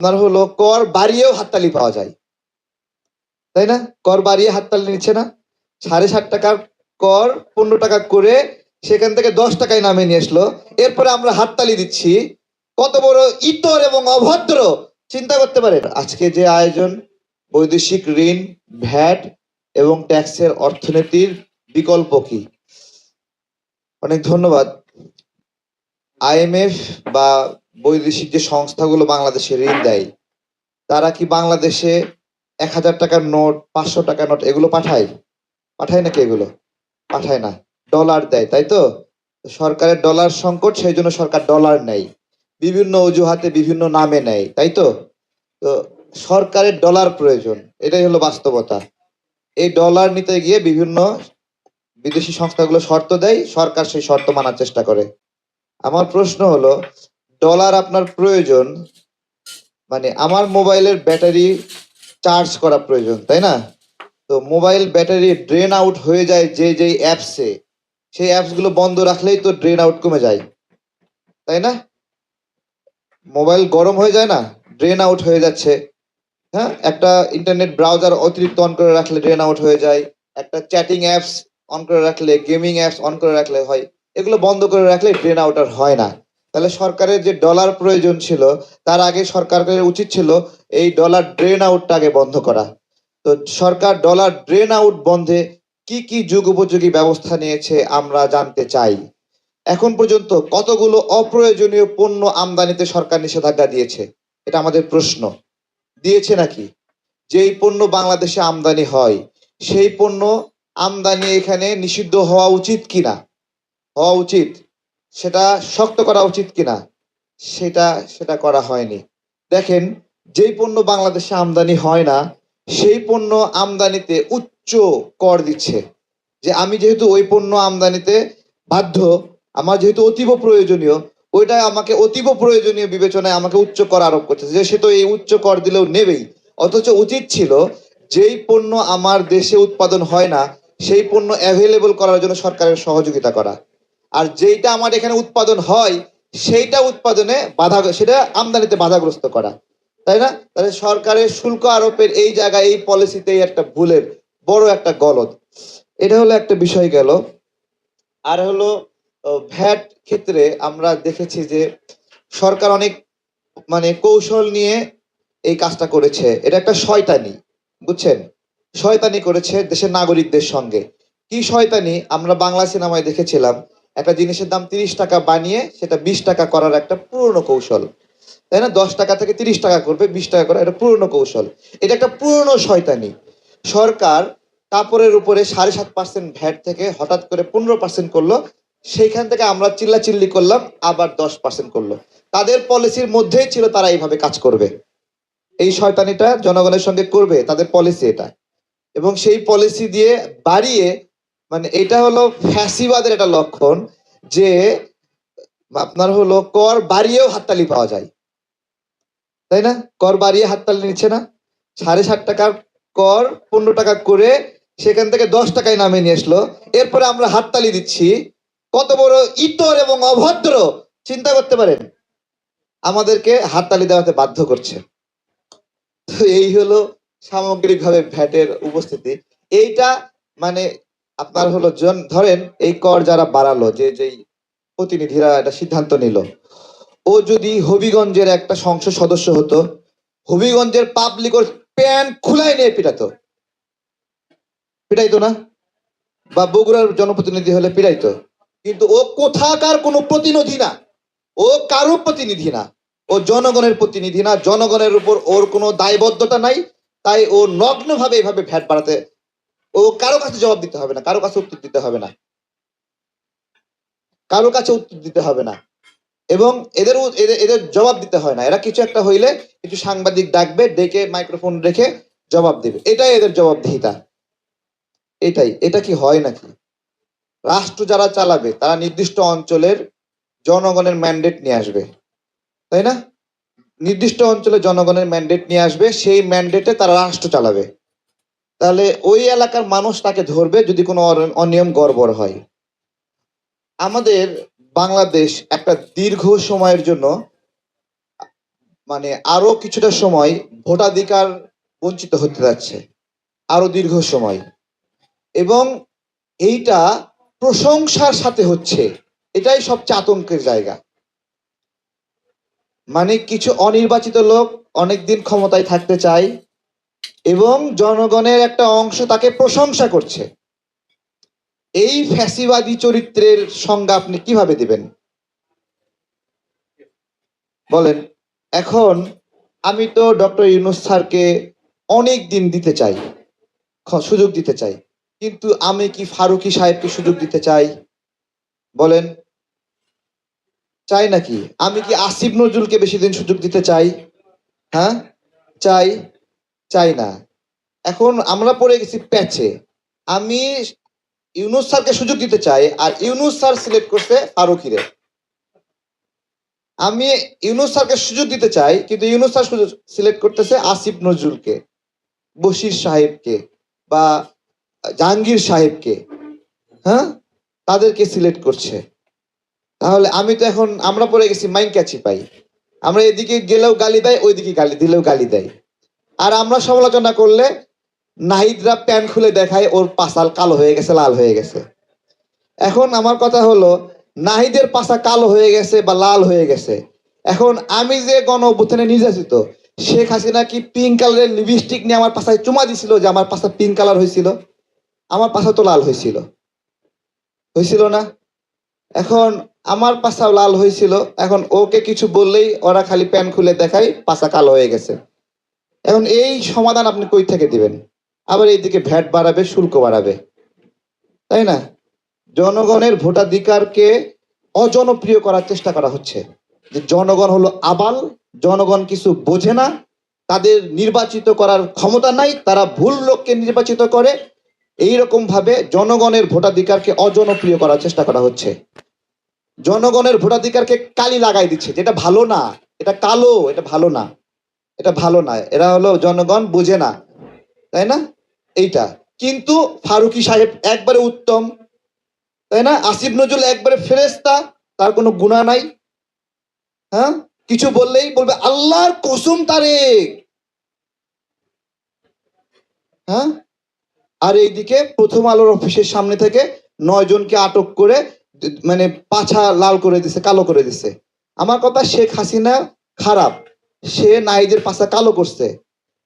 আপনার হলো কর বাড়িয়েও হাততালি পাওয়া যায়। তাই না? কর বাড়িয়ে হাততালি নিচ্ছে না? সাড়ে সাত টাকার কর পনেরো টাকা করে সেখান থেকে দশ টাকায় নামিয়ে নিয়ে আসলো। এরপরে আমরা হাততালি দিচ্ছি। কত বড় ইতর এবং অভদ্র, চিন্তা করতে পারেন। আজকে যে আয়োজন, বৈদেশিক ঋণ, ভ্যাট এবং ট্যাক্সের অর্থনীতির বিকল্প কি? অনেক ধন্যবাদ। আইএমএফ বা বৈদেশিক যে সংস্থাগুলো বাংলাদেশে ঋণ দেয়, তারা কি বাংলাদেশে এক হাজার টাকার নোট, পাঁচশো টাকার নোট এগুলো পাঠায়? পাঠায় নাকি এগুলো? পাঠায় না। ডলার দেয়, তাই তো? সরকারের ডলার সংকট, সেই জন্য সরকার ডলার নেয়। বিভিন্ন অজুহাতে বিভিন্ন নামে নেয়, তাই তো? তো সরকারের ডলার প্রয়োজন, এটাই হলো বাস্তবতা। এই ডলার নিতে গিয়ে বিভিন্ন বিদেশি সংস্থাগুলো শর্ত দেয়, সরকার সেই শর্ত মানার চেষ্টা করে। আমার প্রশ্ন হলো ডলার আপনার প্রয়োজন মানে আমার মোবাইলের ব্যাটারি চার্জ করা প্রয়োজন, তাই না? তো মোবাইল ব্যাটারি ড্রেন আউট হয়ে যায় যে যেই অ্যাপসে সেই অ্যাপসগুলো বন্ধ রাখলেই তো ড্রেন আউট কমে যায়, তাই না? মোবাইল গরম হয়ে যায় না, ড্রেন আউট হয়ে যাচ্ছে হ্যাঁ? একটা ইন্টারনেট ব্রাউজার অতিরিক্ত অন করে রাখলে ড্রেন আউট হয়ে যায়, একটা চ্যাটিং অ্যাপস অন করে রাখলে গেমিং অ্যাপস অন করে রাখলে হয়, এগুলো বন্ধ করে রাখলে ড্রেন আউট আর হয় না। তাহলে সরকারের যে ডলার প্রয়োজন ছিল, তার আগে সরকারের উচিত ছিল এই ডলার ড্রেন আউটটা আগে বন্ধ করা। তো সরকার ডলার ড্রেন আউট বন্ধে কি কি যুগ উপযোগী ব্যবস্থা নিয়েছে আমরা জানতে চাই। এখন পর্যন্ত কতগুলো অপ্রয়োজনীয় পণ্য আমদানিতে সরকার নিষেধাজ্ঞা দিয়েছে, এটা আমাদের প্রশ্ন। দিয়েছে নাকি? যেই পণ্য বাংলাদেশে আমদানি হয়, সেই পণ্য আমদানি এখানে নিষিদ্ধ হওয়া উচিত কিনা? হওয়া উচিত। সেটা শক্ত করা উচিত কিনা, সেটা সেটা করা হয়নি। দেখেন, যেই পণ্য বাংলাদেশে আমদানি হয় না, সেই পণ্য আমদানিতে উচ্চ কর দিচ্ছে। যে আমি যেহেতু ওই পণ্য আমদানিতে বাধ্য, আমার যেহেতু অতীব প্রয়োজনীয় ওইটা আমাকে অতীব প্রয়োজনীয় বিবেচনায় আমাকে উচ্চ কর আরোপ করছে যে সে তো এই উচ্চ কর দিলেও নেবেই। অথচ উচিত ছিল, যেই পণ্য আমার দেশে উৎপাদন হয় না, সেই পণ্য অ্যাভেলেবল করার জন্য সরকারের সহযোগিতা করা। আর যেইটা আমার এখানে উৎপাদন হয়, সেইটা উৎপাদনে বাধা, সেটা আমদানিতে বাধাগ্রস্ত করা। তাই না? তাহলে সরকারের শুল্ক আরোপের এই জায়গায়, এই পলিসিতেই একটা ভুলের বড় একটা গলদ। এটা হলো একটা বিষয় গেল। আর হলো ভ্যাট ক্ষেত্রে আমরা দেখেছি যে সরকার অনেক মানে কৌশল নিয়ে এই কাজটা করেছে। এটা একটা শয়তানি, বুঝছেন? শয়তানি করেছে দেশের নাগরিকদের সঙ্গে। কি শয়তানি? আমরা বাংলা সিনেমায় দেখেছিলাম একটা জিনিসের দাম তিরিশ টাকা বানিয়ে সেটা বিশ টাকা করার একটা পুরনো কৌশল। তাই না? দশ টাকা থেকে তিরিশ টাকা করবে, বিশ টাকা করা এটা পুরনো কৌশল। এটা একটা পুরনো শয়তানি। সরকার কাপড়ের উপরে সাড়ে সাত পার্সেন্ট ভ্যাট থেকে হঠাৎ করে পনেরো পার্সেন্ট করল, সেইখান থেকে আমরা চিল্লা চিল্লি করলাম, আবার দশ পার্সেন্ট করল। তাদের পলিসির মধ্যেই ছিল তারা এইভাবে কাজ করবে। এই শয়তানিটা জনগণের সঙ্গে করবে, তাদের পলিসি এটা। এবং সেই পলিসি দিয়ে বাড়িয়ে মানে এটা হলো ফ্যাসিবাদের একটা লক্ষণ যে আপনার হলো কর বাড়িয়েও হাততালি পাওয়া যায়। তাই না? কর বাড়িয়ে হাততালি নিচ্ছে না। সাড়ে সাত টাকার কর পনেরো টাকা করে সেখান থেকে দশ টাকায় নামিয়ে নিয়ে আসলো। এরপরে আমরা হাততালি দিচ্ছি। কত বড় ইতর এবং অভদ্র, চিন্তা করতে পারেন। আমাদেরকে হাততালি দেওয়াতে বাধ্য করছে। তো এই হলো সামগ্রিকভাবে ভ্যাটের উপস্থিতি। এইটা মানে আপনার হলো জন, ধরেন এই কর যারা বাড়ালো, যে, যেই প্রতিনিধিরা একটা সিদ্ধান্ত নিল, ও যদি হবিগঞ্জের একটা সংসদ সদস্য হতো, হবিগঞ্জের পাবলিক ওর খুলাই নিয়ে পিটাতো। পিটাইতো না? বা বগুড়ার জনপ্রতিনিধি হলে পিটাইতো। কিন্তু ও কোথাকার কোনো প্রতিনিধি না। ও কারও প্রতিনিধি না। ও জনগণের প্রতিনিধি না। জনগণের উপর ওর কোনো দায়বদ্ধতা নাই। তাই ও নগ্নভাবে এভাবে ভ্যাট বাড়াতে ও কারও কাছে জবাব দিতে হবে না, কারও কাছে উত্তর দিতে হবে না। কারও কাছে উত্তর দিতে হবে না। এবং এদের এদের জবাব দিতে হয় না। এরা কিছু একটা হইলে কিছু সাংবাদিক ডাকবে, ডেকে মাইক্রোফোন রেখে জবাব দেবে। এটাই এদের জবাবদিহিতা। এটাই, এটা কি হয় নাকি? রাষ্ট্র যারা চালাবে, তারা নির্দিষ্ট অঞ্চলের জনগণের ম্যান্ডেট নিয়ে আসবে। তাই না? নির্দিষ্ট অঞ্চলে জনগণের ম্যান্ডেট নিয়ে আসবে, সেই ম্যান্ডেটে তারা রাষ্ট্র চালাবে। তাহলে ওই এলাকার মানুষ তাকে ধরবে যদি কোনো অনিয়ম গড়বড় হয়। আমাদের বাংলাদেশ একটা দীর্ঘ সময়ের জন্য মানে আরও কিছুটা সময় ভোটাধিকার বঞ্চিত হতে যাচ্ছে। আরও দীর্ঘ সময়। এবং এইটা প্রশংসার সাথে হচ্ছে। এটাই সবচেয়ে আতঙ্কের জায়গা। মানে কিছু অনির্বাচিত লোক অনেকদিন ক্ষমতায় থাকতে চায় এবং জনগণের একটা অংশ তাকে প্রশংসা করছে। এই ফ্যাসিবাদী চরিত্রের সংজ্ঞা আপনি কীভাবে দিবেন? বলেন, এখন আমি তো ডক্টর ইউনুস স্যারকে অনেক দিন দিতে চাই সুযোগ দিতে চাই, কিন্তু আমি কি ফারুকি সাহেবকে সুযোগ দিতে চাই? বলেন, চাই নাকি? আমি কি আসিফ নজরুলকে বেশি দিন সুযোগ দিতে চাই? হ্যাঁ চাই। চাই না। এখন আমরা পড়ে গেছি প্যাচে। আমি ইউনুস স্যারকে সুযোগ দিতে চাই আর ইউনুস স্যার সিলেক্ট করছে ফারুকিরে। আমি ইউনুস স্যারকে সুযোগ দিতে চাই, কিন্তু ইউনুস স্যার সুযোগ সিলেক্ট করতেছে আসিফ নজরুলকে, বশির সাহেবকে বা জাহাঙ্গীর সাহেবকে হ্যাঁ? তাদেরকে সিলেক্ট করছে। তাহলে আমি তো এখন, আমরা পড়ে গেছি মাইন ক্যাচি পাই। আমরা এদিকে গেলেও গালি দেয়, ওইদিকে গালি দিলেও গালি দেয়। আর আমরা সমালোচনা করলে নাহিদরা প্যান্ট খুলে দেখায়, ওর পাশাল কালো হয়ে গেছে, লাল হয়ে গেছে। এখন আমার কথা হলো, নাহিদের পাশা কালো হয়ে গেছে বা লাল হয়ে গেছে? এখন আমি যে গণ অভ্যুত্থানে নির্যাতিত, শেখ হাসিনা কি পিঙ্ক কালারের লিপস্টিক নিয়ে আমার পাশায় চুমা দিছিল যে আমার পাশা পিঙ্ক কালার হয়েছিল? আমার পাশা তো লাল হয়েছিল। হয়েছিল না? এখন আমার পাশাও লাল হয়েছিল। এখন ওকে কিছু বললেই ওরা খালি প্যান্ট খুলে দেখায়, পাশা কালো হয়ে গেছে। এখন এই সমাধান আপনি কই থেকে দিবেন? আবার এইদিকে ভ্যাট বাড়াবে, শুল্ক বাড়াবে। তাই না? জনগণের ভোটাধিকারকে অজনপ্রিয় করার চেষ্টা করা হচ্ছে। যে জনগণ হলো আবাল, জনগণ কিছু বোঝে না, তাদের নির্বাচিত করার ক্ষমতা নাই, তারা ভুল লোককে নির্বাচিত করে। এই রকম ভাবে জনগণের ভোটাধিকারকে অজনপ্রিয় করার চেষ্টা করা হচ্ছে। জনগণের ভোটাধিকারকে কালি লাগাই দিচ্ছে, যেটা ভালো না, এটা কালো, এটা ভালো না। এটা ভালো না। এরা হলো জনগণ বুঝে না। তাই না? এইটা। কিন্তু ফারুকি সাহেব একবারে উত্তম। তাই না? আসিফ নজরুল একবারে ফেরেস্তা তার কোনো গুণা নাই। হ্যাঁ? কিছু বললেই বলবে, আল্লাহর কসম তারেক। হ্যাঁ? আর এইদিকে প্রথম আলোর অফিসের সামনে থেকে নয় জনকে আটক করে মানে পাছা লাল করে দিছে, কালো করে দিছে। আমার কথা শেখ হাসিনা খারাপ। সে নাইদের পাছা কালো করছে।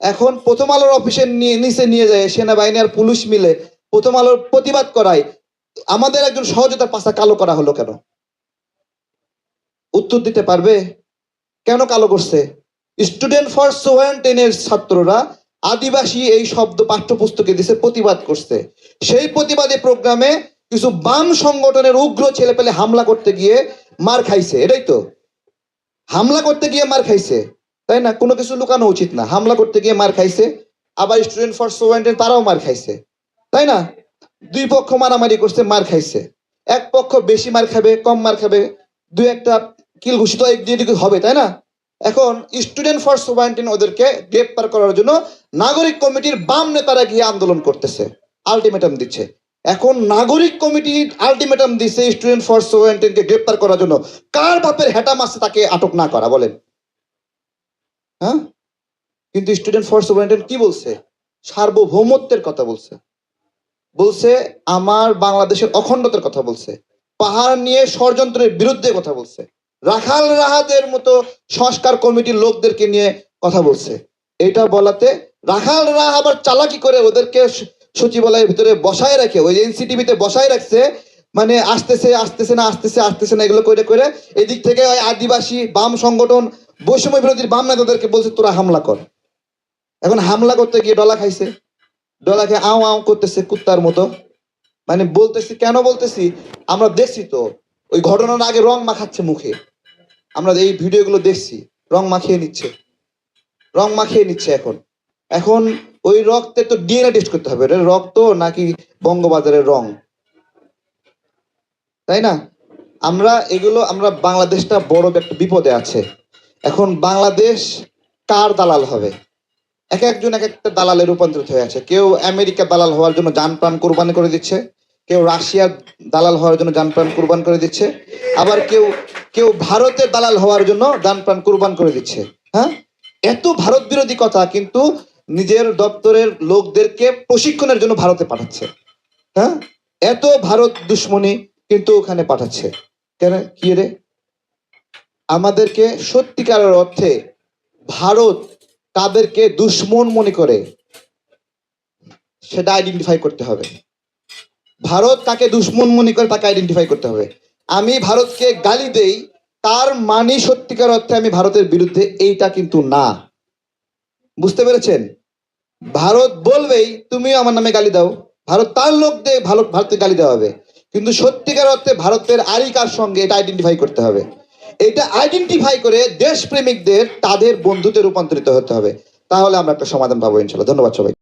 এখন প্রথম আলোর অফিসের নিচে নিয়ে যায় সেনাবাহিনী আর পুলিশ মিলে প্রথম আলোর প্রতিবাদ করায়। আমাদের একজন সহযোগিতার পাশা কালো করা হলো কেন? উত্তর দিতে পারবে? কেন কালো করছে? স্টুডেন্ট ফর সোয়েন্টেনের ছাত্ররা আদিবাসী এই শব্দ পাঠ্যপুস্তকে দিছে প্রতিবাদ করছে। সেই প্রতিবাদে প্রোগ্রামে কিছু বাম সংগঠনের উগ্র ছেলে পেলে হামলা করতে গিয়ে মার খাইছে। এটাই তো। হামলা করতে গিয়ে মার খাইছে। তাই না? কোনো কিছু লুকানো উচিত না। হামলা করতে গিয়ে মার খাইছে। আবার স্টুডেন্ট ফর সোয়েন্টেন তারাও মার খাইছে। তাই না? দুই পক্ষ মারামারি করছে, মার খাইছে। এক পক্ষ বেশি মার খাবে, কম মার খাবে। দুই একটা কিল ঘোষিত একদিকে হবে, তাই না? এখন স্টুডেন্ট ফর সোভারেন্টিন ওদেরকে গ্রেপ্তার করার জন্য নাগরিক কমিটির বাম নেতারা গিয়ে আন্দোলন করতেছে। আলটিমেটাম দিচ্ছে। এখন নাগরিক কমিটি আলটিমেটাম দিচ্ছে স্টুডেন্ট ফর সোভারেন্টিনকে গ্রেপ্তার করার জন্য। কার বাপের হেটা মাসে তাকে আটক না করা, বলেন। হ্যাঁ? কিন্তু স্টুডেন্ট ফর সোভারেন্টিন কি বলছে? সার্বভৌমত্বের কথা বলছে। বলছে, আমার বাংলাদেশের অখণ্ডতার কথা বলছে। পাহাড় নিয়ে ষড়যন্ত্রের বিরুদ্ধে কথা বলছে। রাখাল রাহাদের মতো সংস্কার কমিটির লোকদেরকে নিয়ে কথা বলছে। এটা বলাতে রাখাল রাহা আবার চালাকি করে ওদেরকে সচিবালয়ের ভিতরে বসায় রাখে। ওই এনসিটিভিতে বসায় রাখছে মানে আসতেছে আসতেছে না, আসতেছে আসতেছে না, এগুলো করে করে এদিক থেকে ওই আদিবাসী বাম সংগঠন বৈষম্য বিরোধী বাম নেতাদেরকে বলছে, তোরা হামলা কর। এখন হামলা করতে গিয়ে ডলা খাইছে। ডলা খেয়ে আও আও করতেছে কুত্তার মতো। মানে বলতেছি, কেন বলতেছি? আমরা দেখছি তো, ওই ঘটনার আগে রং মাখাচ্ছে মুখে। আমরা এই ভিডিওগুলো দেখছি, রং মাখিয়ে নিচ্ছে। রং মাখিয়ে নিচ্ছে এখন। এখন ওই রক্তের তো ডিএনএ টেস্ট করতে হবে। রক্ত নাকি বঙ্গবাজারের রং? তাই না? আমরা এগুলো, আমরা বাংলাদেশটা বড় একটা বিপদে আছে। এখন বাংলাদেশ কার দালাল হবে? এক একজন এক একটা দালালে রূপান্তরিত হয়ে আছে। কেউ আমেরিকা দালাল হওয়ার জন্য যান প্রাণ কোরবানি করে দিচ্ছে, কেউ রাশিয়ার দালাল হওয়ার জন্য যান প্রাণ কোরবান করে দিচ্ছে, আবার কেউ কেউ ভারতের দালাল হওয়ার জন্য যান প্রাণ কোরবান করে দিচ্ছে। হ্যাঁ? এত ভারত বিরোধী কথা কিন্তু নিজের দপ্তরের লোকদেরকে প্রশিক্ষণের জন্য ভারতে পাঠাচ্ছে। হ্যাঁ? এত ভারত দুশ্মনী কিন্তু ওখানে পাঠাচ্ছে। কেন? কি রে? আমাদেরকে সত্যিকারের অর্থে ভারত তাদেরকে দুশ্মন মনে করে, সেটা আইডেন্টিফাই করতে হবে। ভারত তাকে দুশ্মন মনে করে তাকে আইডেন্টিফাই করতে হবে। আমি ভারতকে গালি দেই, তার মানে সত্যিকার অর্থে আমি ভারতের বিরুদ্ধে এইটা কিন্তু না। বুঝতে পেরেছেন? ভারত বলবেই, তুমিও আমার নামে গালি দাও। ভারত তার লোক দিয়ে ভালো ভারতকে গালি দেওয়া হবে। কিন্তু সত্যিকার অর্থে ভারতের আরিকার সঙ্গে এটা আইডেন্টিফাই করতে হবে। এটা আইডেন্টিফাই করে দেশপ্রেমিকদের তাদের বন্ধুতে রূপান্তরিত হতে হবে। তাহলে আমরা একটা সমাধান পাবো ইনশাল্লাহ। ধন্যবাদ সবাই